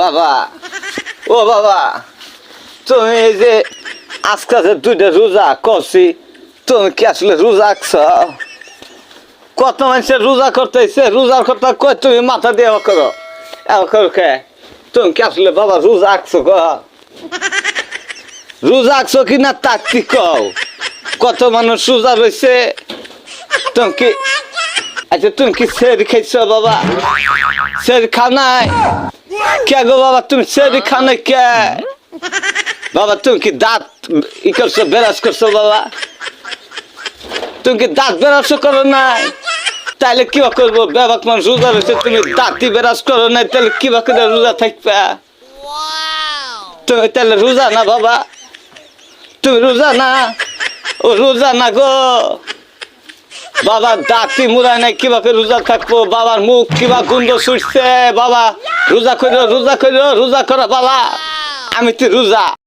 বাবা, ও বাবা, তুমি এই যে আজকে যে দুইটা রোজা করছি, তুমি কি আসলে রোজা আঁকছ কত মানুষের রোজা করতেছে, রোজার কথা কই তুমি মাথা দিয়ে করো। এবার করো কে? তুমি কি আসলে বাবা রোজা আঁকছো গো? রোজা আঁকছো কি না তাক কি কও? কত মানুষ রোজা রয়েছে, তুমি কি আচ্ছা তুমি কি সেরি খাইছ বাবা? সেরি খাও নাই? কে গো, বাবা, তুমি সেরি খাও কে? বাবা, তুমি কি দাঁত ই করছ বেরাস করছ, বাবা? তুমি কি দাঁত বেরাস করো নাই? তাহলে কি করব? বেবাক মানুষ রোজা রয়েছে, তুমি দাঁতই বেরাস করো নাই তাহলে কি করে রোজা থাকবে? তুমি তাহলে রোজা না, বাবা? তুমি রোজা না? ও রোজা না গো। বাবা, দাঁতি মুড়ায় নাই করে রোজা থাকব? বাবার মুখ কিবা গুন্ড ছুটছে? বাবা, রোজা করো রোজা করো রোজা করো, বাবা, আমি তো রোজা।